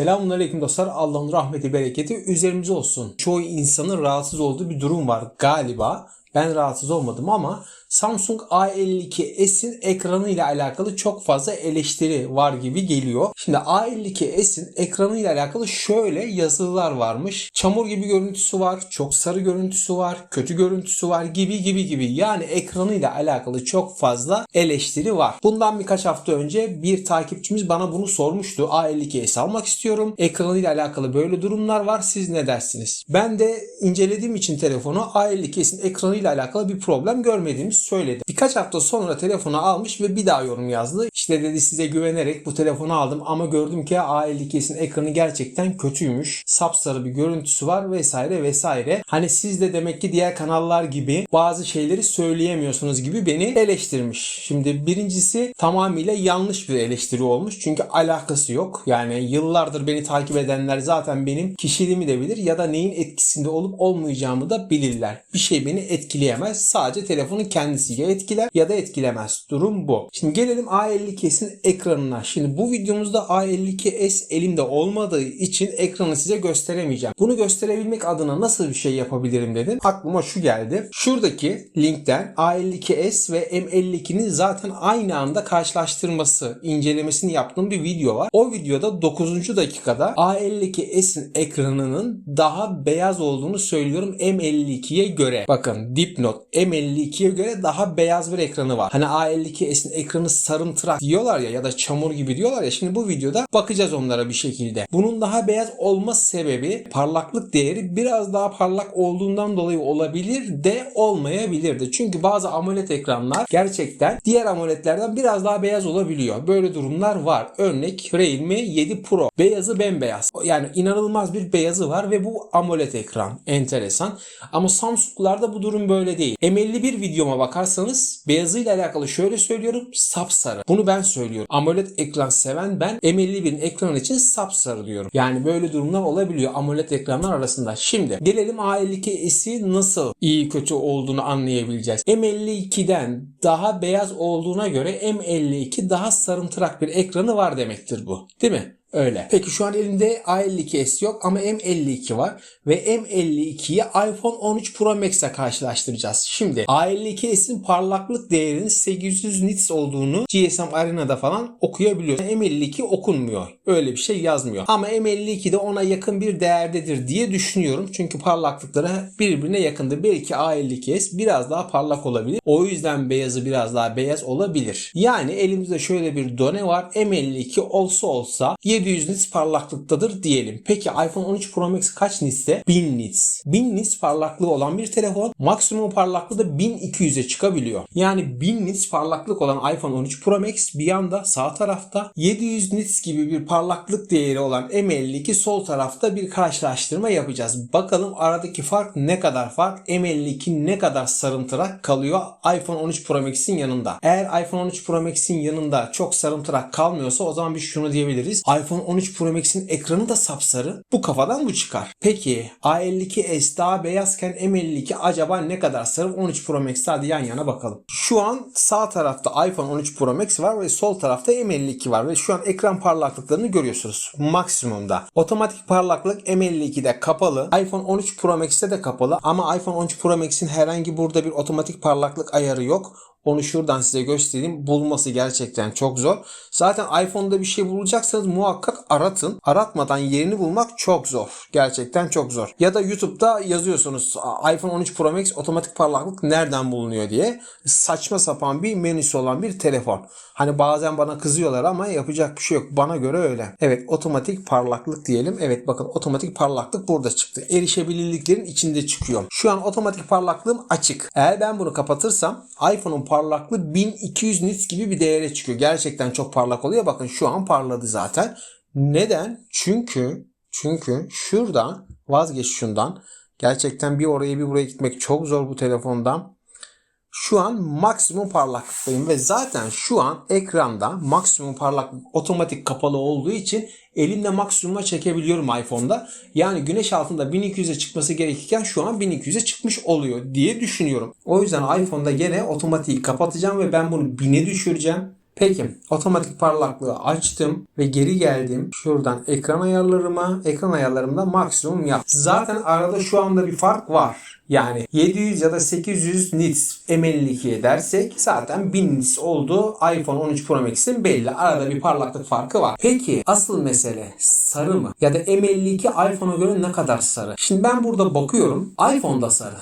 Selamünaleyküm dostlar. Allah'ın rahmeti, bereketi üzerimize olsun. Çoğu insanın rahatsız olduğu bir durum var galiba. Ben rahatsız olmadım ama Samsung A52s'in ekranı ile alakalı çok fazla eleştiri var gibi geliyor. Şimdi A52s'in ekranı ile alakalı şöyle yazılar varmış. Çamur gibi görüntüsü var, çok sarı görüntüsü var, kötü görüntüsü var gibi gibi gibi. Yani ekranı ile alakalı çok fazla eleştiri var. Bundan birkaç hafta önce bir takipçimiz bana bunu sormuştu. A52s almak istiyorum. Ekranı ile alakalı böyle durumlar var. Siz ne dersiniz? Ben de incelediğim için telefonu A52s'in ekranı ile alakalı bir problem görmediğimi söyledi. Birkaç hafta sonra telefonu almış ve bir daha yorum yazdı. İşte dedi size güvenerek bu telefonu aldım ama gördüm ki A52s'in ekranı gerçekten kötüymüş. Sapsarı bir görüntüsü var vesaire vesaire. Hani siz de demek ki diğer kanallar gibi bazı şeyleri söyleyemiyorsunuz gibi beni eleştirmiş. Şimdi birincisi tamamıyla yanlış bir eleştiri olmuş. Çünkü alakası yok. Yani yıllardır beni takip edenler zaten benim kişiliğimi de bilir ya da neyin etkisinde olup olmayacağımı da bilirler. Bir şey beni etkileyemez. Sadece telefonun kendisi ya etkiler ya da etkilemez. Durum bu. Şimdi gelelim A52s'in ekranına. Şimdi bu videomuzda A52s elimde olmadığı için ekranı size gösteremeyeceğim. Bunu gösterebilmek adına nasıl bir şey yapabilirim dedim. Aklıma şu geldi. Şuradaki linkten A52s ve M52'nin zaten aynı anda karşılaştırması, incelemesini yaptığım bir video var. O videoda 9. dakikada A52s'in ekranının daha beyaz olduğunu söylüyorum M52'ye göre. Bakın dipnot M52'ye göre daha beyaz bir ekranı var. Hani A52s'in ekranı sarımtırak diyorlar ya ya da çamur gibi diyorlar ya. Şimdi bu videoda bakacağız onlara bir şekilde. Bunun daha beyaz olma sebebi parlaklık değeri biraz daha parlak olduğundan dolayı olabilir de olmayabilir de. Çünkü bazı AMOLED ekranlar gerçekten diğer AMOLED'lerden biraz daha beyaz olabiliyor. Böyle durumlar var. Örnek Realme 7 Pro. Beyazı bembeyaz. Yani inanılmaz bir beyazı var ve bu AMOLED ekran. Enteresan. Ama Samsung'larda bu durum böyle değil. M51 videoma bakarsanız beyazıyla alakalı şöyle söylüyorum. Sapsarı. Bunu ben söylüyorum. AMOLED ekran seven ben M51'in ekranı için sapsarı diyorum. Yani böyle durumlar olabiliyor AMOLED ekranlar arasında. Şimdi gelelim A52s'i nasıl iyi kötü olduğunu anlayabileceğiz. M52'den daha beyaz olduğuna göre M52 daha sarımtırak bir ekranı var demektir bu. Değil mi? Öyle. Peki şu an elimde A52s yok ama M52 var ve M52'yi iPhone 13 Pro Max'e karşılaştıracağız. Şimdi A52s'in parlaklık değerinin 800 nits olduğunu GSM Arena'da falan okuyabiliyoruz. M52 okunmuyor. Öyle bir şey yazmıyor. Ama M52 de ona yakın bir değerdedir diye düşünüyorum. Çünkü parlaklıkları birbirine yakındır. Belki A52s biraz daha parlak olabilir. O yüzden beyazı biraz daha beyaz olabilir. Yani elimizde şöyle bir done var. M52 olsa olsa 700 nits parlaklıktadır diyelim. Peki iPhone 13 Pro Max kaç nitste? 1000 nits. 1000 nits parlaklığı olan bir telefon maksimum parlaklığı da 1200'e çıkabiliyor. Yani 1000 nits parlaklık olan iPhone 13 Pro Max bir yanda sağ tarafta 700 nits gibi bir parlaklık değeri olan M52 sol tarafta bir karşılaştırma yapacağız. Bakalım aradaki fark ne kadar fark? M52 ne kadar sarımtırak kalıyor iPhone 13 Pro Max'in yanında? Eğer iPhone 13 Pro Max'in yanında çok sarımtırak kalmıyorsa o zaman biz şunu diyebiliriz. iPhone 13 Pro Max'in ekranı da sapsarı. Bu kafadan bu çıkar. Peki A52s daha beyazken M52 acaba ne kadar sarı? 13 Pro Max'te hadi yan yana bakalım. Şu an sağ tarafta iPhone 13 Pro Max var ve sol tarafta M52 var ve şu an ekran parlaklıklarını görüyorsunuz. Maksimumda. Otomatik parlaklık M52'de kapalı. iPhone 13 Pro Max'te de kapalı ama iPhone 13 Pro Max'in herhangi burada bir otomatik parlaklık ayarı yok. Onu şuradan size göstereyim. Bulması gerçekten çok zor. Zaten iPhone'da bir şey bulacaksanız muhakkak aratın. Aratmadan yerini bulmak çok zor. Gerçekten çok zor. Ya da YouTube'da yazıyorsunuz iPhone 13 Pro Max otomatik parlaklık nereden bulunuyor diye. Saçma sapan bir menüsü olan bir telefon. Hani bazen bana kızıyorlar ama yapacak bir şey yok. Bana göre öyle. Evet otomatik parlaklık diyelim. Evet bakın otomatik parlaklık burada çıktı. Erişebilirliklerin içinde çıkıyor. Şu an otomatik parlaklığım açık. Eğer ben bunu kapatırsam iPhone'un parlaklığı 1200 nits gibi bir değere çıkıyor. Gerçekten çok parlak oluyor. Bakın şu an parladı zaten. Neden? Çünkü çünkü şuradan vazgeç şundan. Gerçekten bir oraya bir buraya gitmek çok zor bu telefondan. Şu an maksimum parlaklıktayım ve zaten şu an ekranda maksimum parlaklık otomatik kapalı olduğu için elimle maksimuma çekebiliyorum iPhone'da. Yani güneş altında 1200'e çıkması gerekirken şu an 1200'e çıkmış oluyor diye düşünüyorum. O yüzden iPhone'da gene otomatiği kapatacağım ve ben bunu 1000'e düşüreceğim. Peki otomatik parlaklığı açtım ve geri geldim. Şuradan ekran ayarlarıma, ekran ayarlarımda maksimum yap. Zaten arada şu anda bir fark var. Yani 700 ya da 800 nits M52'ye dersek zaten 1000 nits olduğu iPhone 13 Pro Max'in belli. Arada bir parlaklık farkı var. Peki asıl mesele sarı mı? Ya da M52 iPhone'a göre ne kadar sarı? Şimdi ben burada bakıyorum. iPhone'da sarı.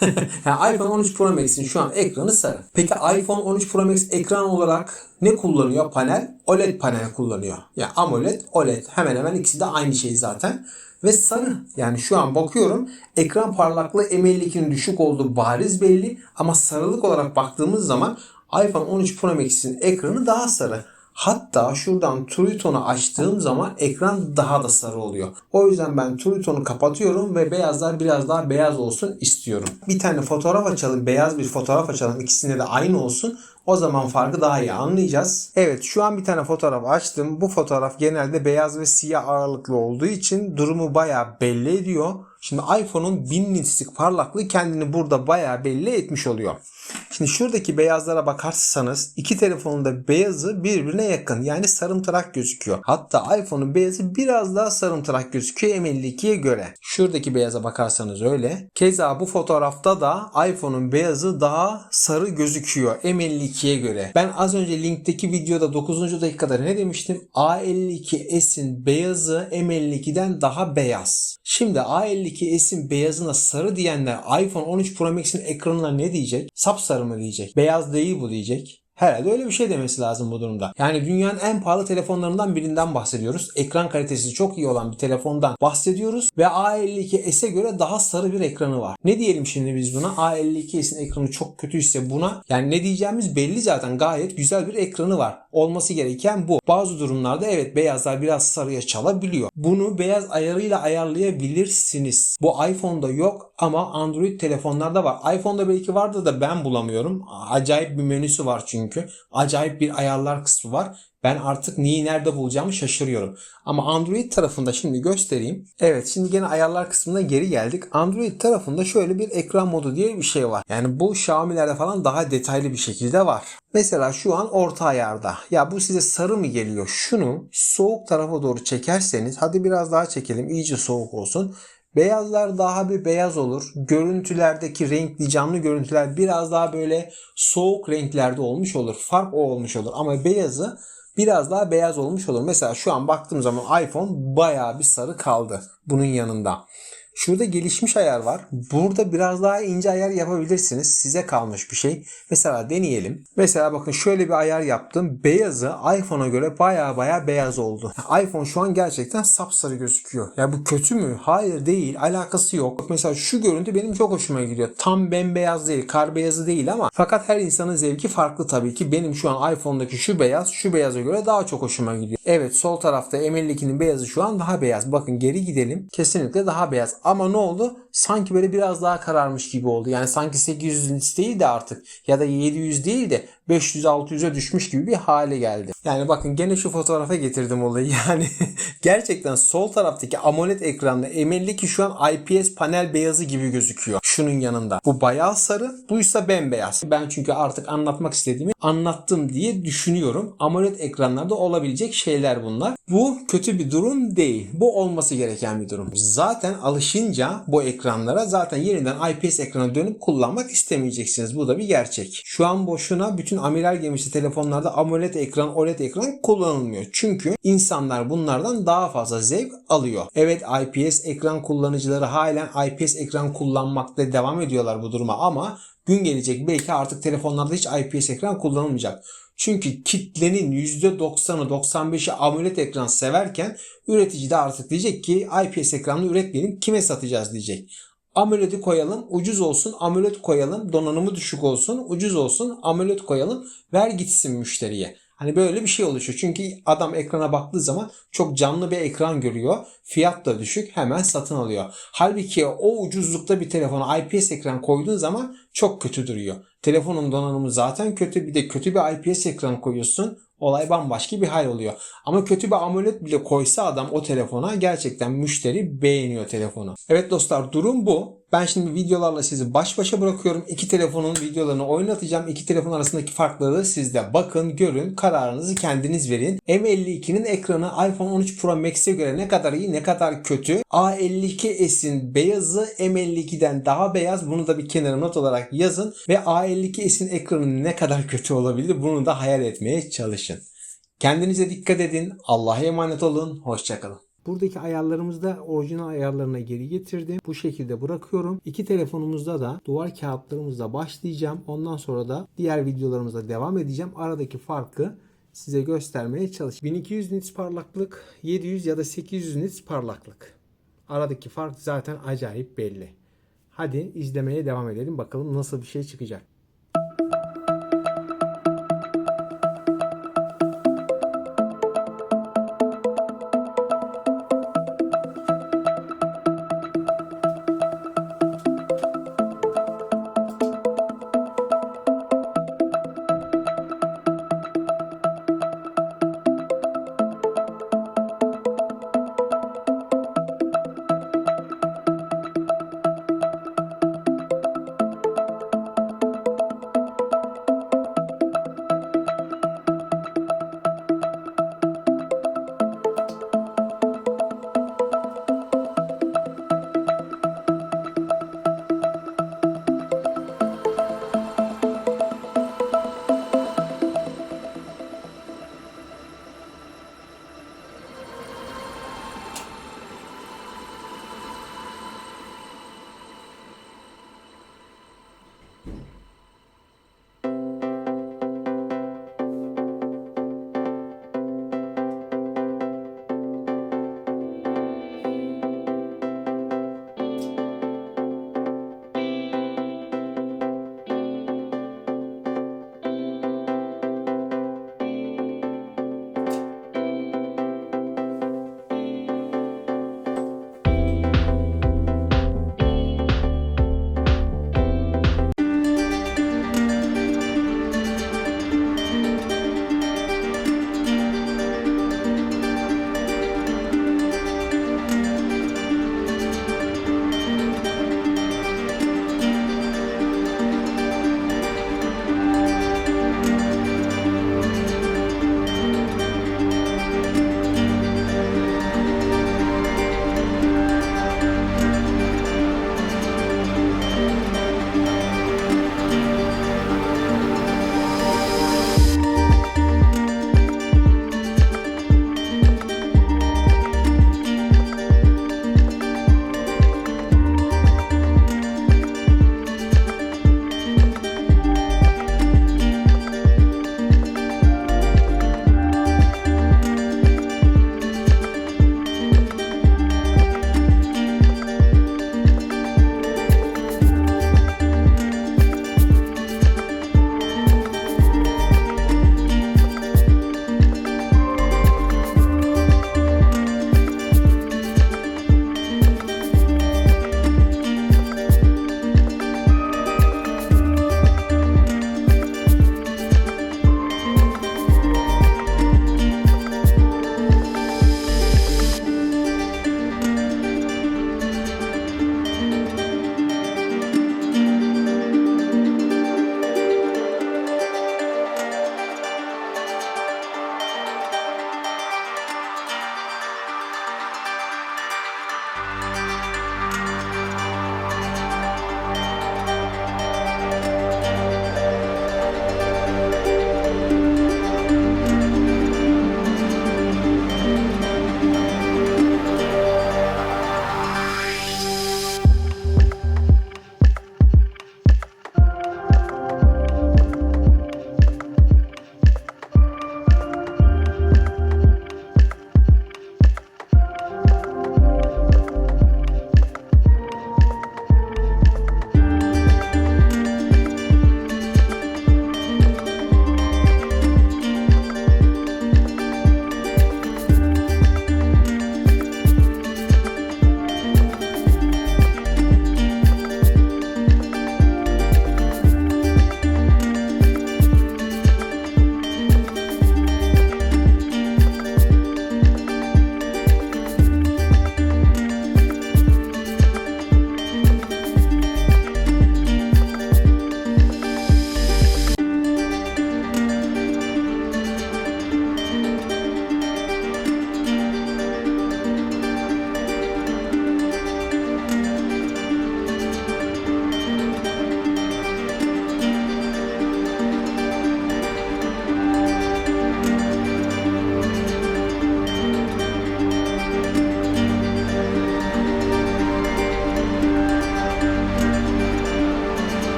yani iPhone 13 Pro Max'in şu an ekranı sarı. Peki iPhone 13 Pro Max ekran olarak ne kullanıyor panel? OLED panel kullanıyor. Yani AMOLED, OLED hemen hemen ikisi de aynı şey zaten. Ve sarı. Yani şu an bakıyorum ekran parlaklığı M52'nin düşük olduğu bariz belli ama sarılık olarak baktığımız zaman iPhone 13 Pro Max'in ekranı daha sarı. Hatta şuradan True Tone'u açtığım zaman ekran daha da sarı oluyor. O yüzden ben True Tone'u kapatıyorum ve beyazlar biraz daha beyaz olsun istiyorum. Bir tane fotoğraf açalım. Beyaz bir fotoğraf açalım. İkisinde de aynı olsun. O zaman farkı daha iyi anlayacağız. Evet şu an bir tane fotoğraf açtım. Bu fotoğraf genelde beyaz ve siyah ağırlıklı olduğu için durumu bayağı belli ediyor. Şimdi iPhone'un 1000 nitslik parlaklığı kendini burada bayağı belli etmiş oluyor. Şimdi şuradaki beyazlara bakarsanız iki telefonun da beyazı birbirine yakın. Yani sarımtırak gözüküyor. Hatta iPhone'un beyazı biraz daha sarımtırak gözüküyor M52'ye göre. Şuradaki beyaza bakarsanız öyle. Keza bu fotoğrafta da iPhone'un beyazı daha sarı gözüküyor M52'ye göre. Ben az önce linkteki videoda 9. dakikada ne demiştim? A52s'in beyazı M52'den daha beyaz. Şimdi A52s'in beyazına sarı diyenler iPhone 13 Pro Max'in ekranına ne diyecek? Sapsarı mı diyecek? Beyaz değil bu diyecek. Herhalde öyle bir şey demesi lazım bu durumda. Yani dünyanın en pahalı telefonlarından birinden bahsediyoruz. Ekran kalitesi çok iyi olan bir telefondan bahsediyoruz. Ve A52s'e göre daha sarı bir ekranı var. Ne diyelim şimdi biz buna? A52s'in ekranı çok kötüyse buna yani ne diyeceğimiz belli zaten. Gayet güzel bir ekranı var. Olması gereken bu. Bazı durumlarda evet beyazlar biraz sarıya çalabiliyor. Bunu beyaz ayarıyla ayarlayabilirsiniz. Bu iPhone'da yok ama Android telefonlarda var. iPhone'da belki vardı da ben bulamıyorum. Acayip bir menüsü var çünkü çünkü. Acayip bir ayarlar kısmı var. Ben artık neyi nerede bulacağımı şaşırıyorum. Ama Android tarafında şimdi göstereyim. Evet şimdi gene ayarlar kısmına geri geldik. Android tarafında şöyle bir ekran modu diye bir şey var. Yani bu Xiaomi'lerde falan daha detaylı bir şekilde var. Mesela şu an orta ayarda. Ya bu size sarı mı geliyor? Şunu soğuk tarafa doğru çekerseniz hadi biraz daha çekelim iyice soğuk olsun. Beyazlar daha bir beyaz olur. Görüntülerdeki renkli canlı görüntüler biraz daha böyle soğuk renklerde olmuş olur. Fark o olmuş olur. Ama beyazı biraz daha beyaz olmuş olur. Mesela şu an baktığım zaman iPhone bayağı bir sarı kaldı bunun yanında. Şurada gelişmiş ayar var. Burada biraz daha ince ayar yapabilirsiniz. Size kalmış bir şey. Mesela deneyelim. Mesela bakın şöyle bir ayar yaptım. Beyazı iPhone'a göre baya baya beyaz oldu. iPhone şu an gerçekten sapsarı gözüküyor. Ya bu kötü mü? Hayır değil. Alakası yok. Mesela şu görüntü benim çok hoşuma gidiyor. Tam bembeyaz değil. Kar beyazı değil ama fakat her insanın zevki farklı tabii ki. Benim şu an iPhone'daki şu beyaz şu beyaza göre daha çok hoşuma gidiyor. Evet sol tarafta M52'nin beyazı şu an daha beyaz. Bakın geri gidelim. Kesinlikle daha beyaz. Ama ne oldu? Sanki böyle biraz daha kararmış gibi oldu. Yani sanki 800 nits değil de artık ya da 700 değil de 500-600'e düşmüş gibi bir hale geldi. Yani bakın gene şu fotoğrafa getirdim olayı. Yani gerçekten sol taraftaki AMOLED ekranda M52 şu an IPS panel beyazı gibi gözüküyor. Şunun yanında. Bu bayağı sarı. Buysa bembeyaz. Ben çünkü artık anlatmak istediğimi anlattım diye düşünüyorum. AMOLED ekranlarda olabilecek şeyler bunlar. Bu kötü bir durum değil. Bu olması gereken bir durum. Zaten alışınca bu ekranlara zaten yeniden IPS ekrana dönüp kullanmak istemeyeceksiniz. Bu da bir gerçek. Şu an boşuna bütün amiral gemisi telefonlarda AMOLED ekran, OLED ekran kullanılmıyor. Çünkü insanlar bunlardan daha fazla zevk alıyor. Evet IPS ekran kullanıcıları halen IPS ekran kullanmakta devam ediyorlar bu duruma ama gün gelecek belki artık telefonlarda hiç IPS ekran kullanılmayacak. Çünkü kitlenin %90'ı 95'i AMOLED ekran severken üretici de artık diyecek ki IPS ekranlı üretmeyelim kime satacağız diyecek. AMOLED'i koyalım, ucuz olsun, AMOLED koyalım, donanımı düşük olsun, ucuz olsun, AMOLED koyalım, ver gitsin müşteriye. Hani böyle bir şey oluşuyor. Çünkü adam ekrana baktığı zaman çok canlı bir ekran görüyor. Fiyat da düşük hemen satın alıyor. Halbuki o ucuzlukta bir telefona IPS ekran koyduğun zaman çok kötü duruyor. Telefonun donanımı zaten kötü bir de kötü bir IPS ekran koyuyorsun. Olay bambaşka bir hal oluyor. Ama kötü bir AMOLED bile koysa adam o telefona gerçekten müşteri beğeniyor telefonu. Evet dostlar durum bu. Ben şimdi videolarla sizi baş başa bırakıyorum. İki telefonun videolarını oynatacağım. İki telefon arasındaki farkları siz de bakın, görün, kararınızı kendiniz verin. M52'nin ekranı iPhone 13 Pro Max'e göre ne kadar iyi, ne kadar kötü. A52s'in beyazı M52'den daha beyaz. Bunu da bir kenara not olarak yazın. Ve A52s'in ekranı ne kadar kötü olabilir bunu da hayal etmeye çalışın. Kendinize dikkat edin. Allah'a emanet olun. Hoşçakalın. Buradaki ayarlarımızı da orijinal ayarlarına geri getirdim. Bu şekilde bırakıyorum. İki telefonumuzda da duvar kağıtlarımızla başlayacağım. Ondan sonra da diğer videolarımızda devam edeceğim. Aradaki farkı size göstermeye çalışacağım. 1200 nits parlaklık, 700 ya da 800 nits parlaklık. Aradaki fark zaten acayip belli. Hadi izlemeye devam edelim. Bakalım nasıl bir şey çıkacak.